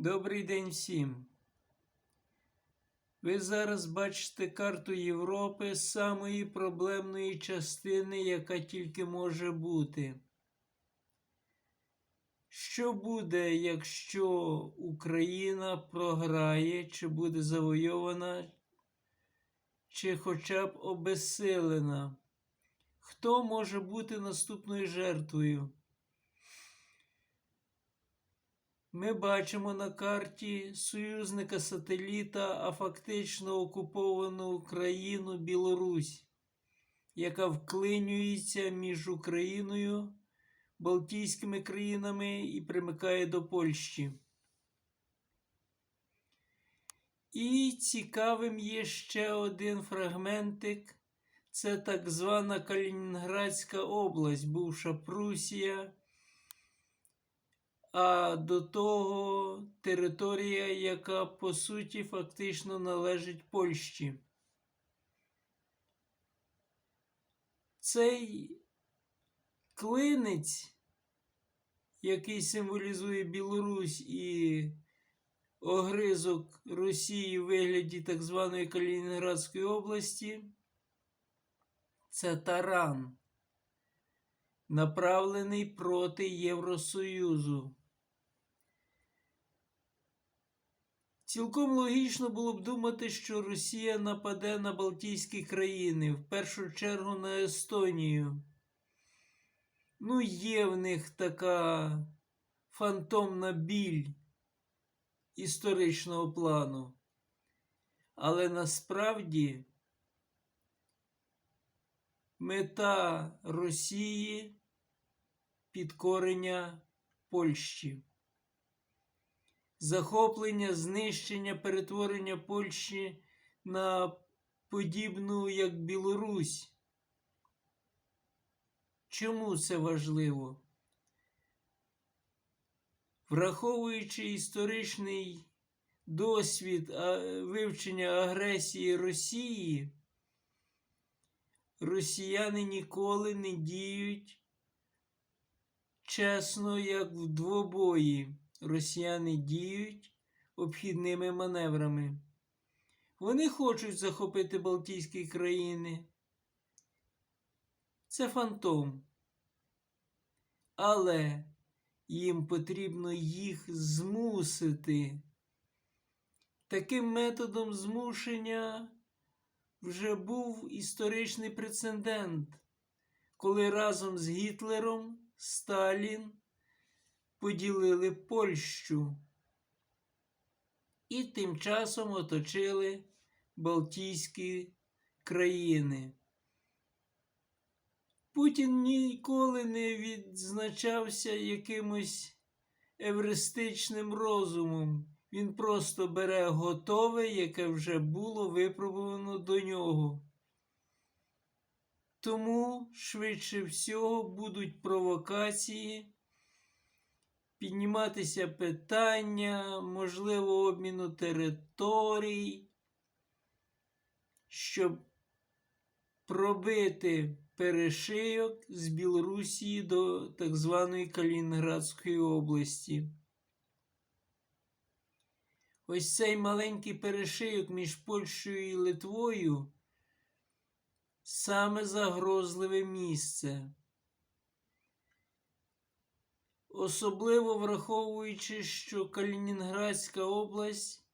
Добрий день всім. Ви зараз бачите карту Європи з самої проблемної частини, яка тільки може бути. Що буде, якщо Україна програє, чи буде завойована, чи хоча б обезсилена? Хто може бути наступною жертвою? Ми бачимо на карті союзника сателіта, а фактично окуповану країну Білорусь, яка вклинюється між Україною, Балтійськими країнами і примикає до Польщі. І цікавим є ще один фрагментик. Це так звана Калінінградська область, бувша Прусія а до того територія, яка по суті фактично належить Польщі. Цей клинець, який символізує Білорусь і огризок Росії в вигляді так званої Калінінградської області, це таран, направлений проти Євросоюзу. Цілком логічно було б думати, що Росія нападе на Балтійські країни, в першу чергу на Естонію. Ну, є в них така фантомна біль історичного плану. Але насправді мета Росії підкорення Польщі захоплення, знищення, перетворення Польщі на подібну як Білорусь. Чому це важливо? Враховуючи історичний досвід вивчення агресії Росії, росіяни ніколи не діють чесно, як в двобої росіяни діють обхідними маневрами. Вони хочуть захопити Балтійські країни. Це фантом. Але їм потрібно їх змусити. Таким методом змушення вже був історичний прецедент, коли разом з Гітлером Сталін поділили Польщу і тим часом оточили Балтійські країни. Путін ніколи не відзначався якимось евристичним розумом. Він просто бере готове, яке вже було випробовано до нього. Тому, швидше всього, будуть провокації підніматися питання, можливо, обміну територій, щоб пробити перешийок з Білорусі до так званої Калінінградської області. Ось цей маленький перешийок між Польщею і Литвою саме загрозливе місце особливо враховуючи, що Калінінградська область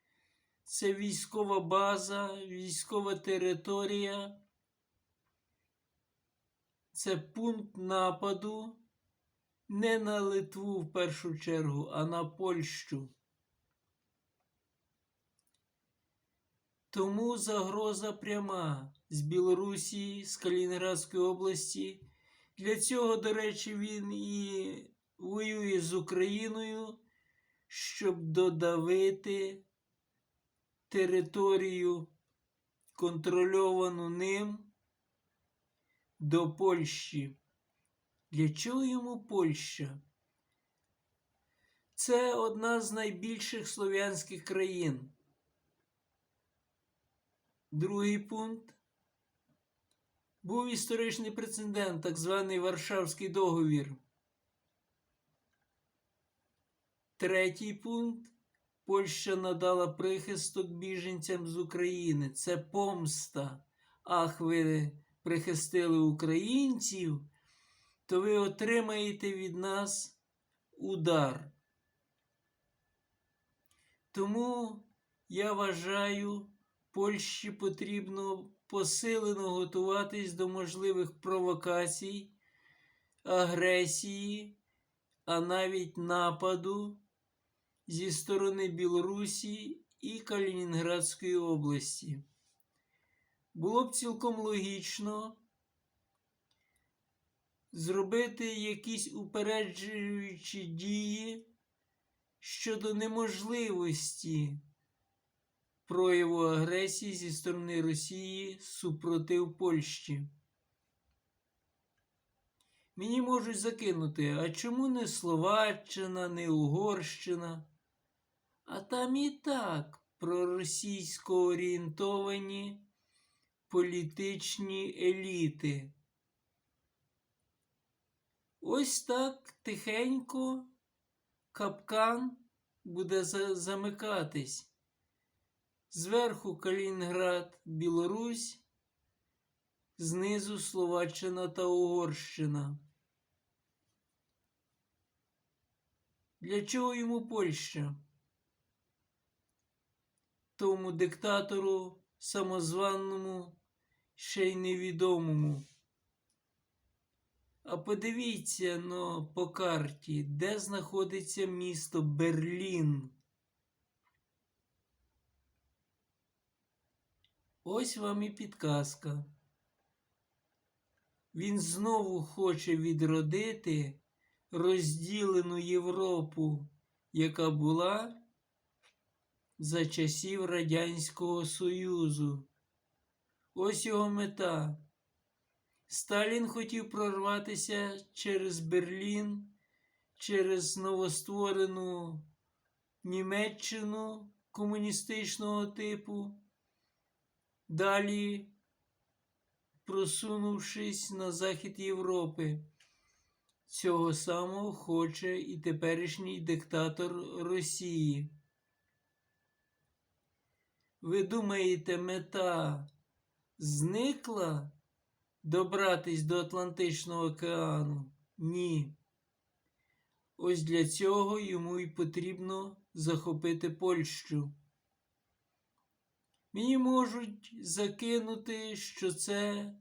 це військова база, військова територія, це пункт нападу не на Литву в першу чергу, а на Польщу. Тому загроза пряма з Білорусі, з Калінінградської області. Для цього, до речі, він і воює з Україною, щоб додавити територію, контрольовану ним до Польщі. Для чого йому Польща? Це одна з найбільших слов'янських країн. Другий пункт. Був історичний прецедент, так званий Варшавський договір. Третій пункт Польща надала прихисток біженцям з України. Це помста. Ах, ви прихистили українців, то ви отримаєте від нас удар. Тому я вважаю, Польщі потрібно посилено готуватись до можливих провокацій, агресії, а навіть нападу зі сторони Білорусі і Калінінградської області. Було б цілком логічно зробити якісь упереджуючі дії щодо неможливості прояву агресії зі сторони Росії супротив Польщі. Мені можуть закинути, а чому не Словаччина, не Угорщина? А там і так проросійсько орієнтовані політичні еліти. Ось так тихенько капкан буде замикатись. Зверху Калінінград, Білорусь, знизу Словаччина та Угорщина. Для чого йому Польща? Тому диктатору самозваному, ще й невідомому. А подивіться но по карті, де знаходиться місто Берлін. Ось вам і підказка. Він знову хоче відродити розділену Європу, яка була за часів Радянського Союзу. Ось його мета. Сталін хотів прорватися через Берлін, через новостворену Німеччину комуністичного типу. Далі, просунувшись на захід Європи, цього самого хоче і теперішній диктатор Росії. Ви думаєте, мета зникла добратись до Атлантичного океану? Ні. Ось для цього йому і потрібно захопити Польщу. Мені можуть закинути, що це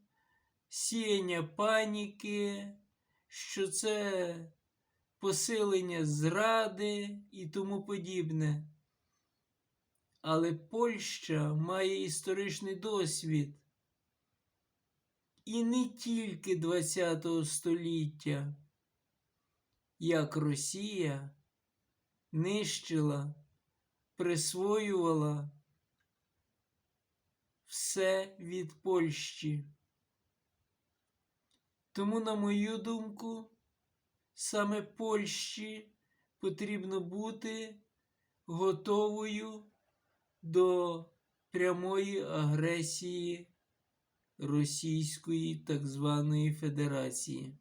сіяння паніки, що це посилення зради і тому подібне. Але Польща має історичний досвід. І не тільки ХХ століття, як Росія нищила, присвоювала все від Польщі. Тому, на мою думку, саме Польщі потрібно бути готовою до прямої агресії Російської так званої Федерації.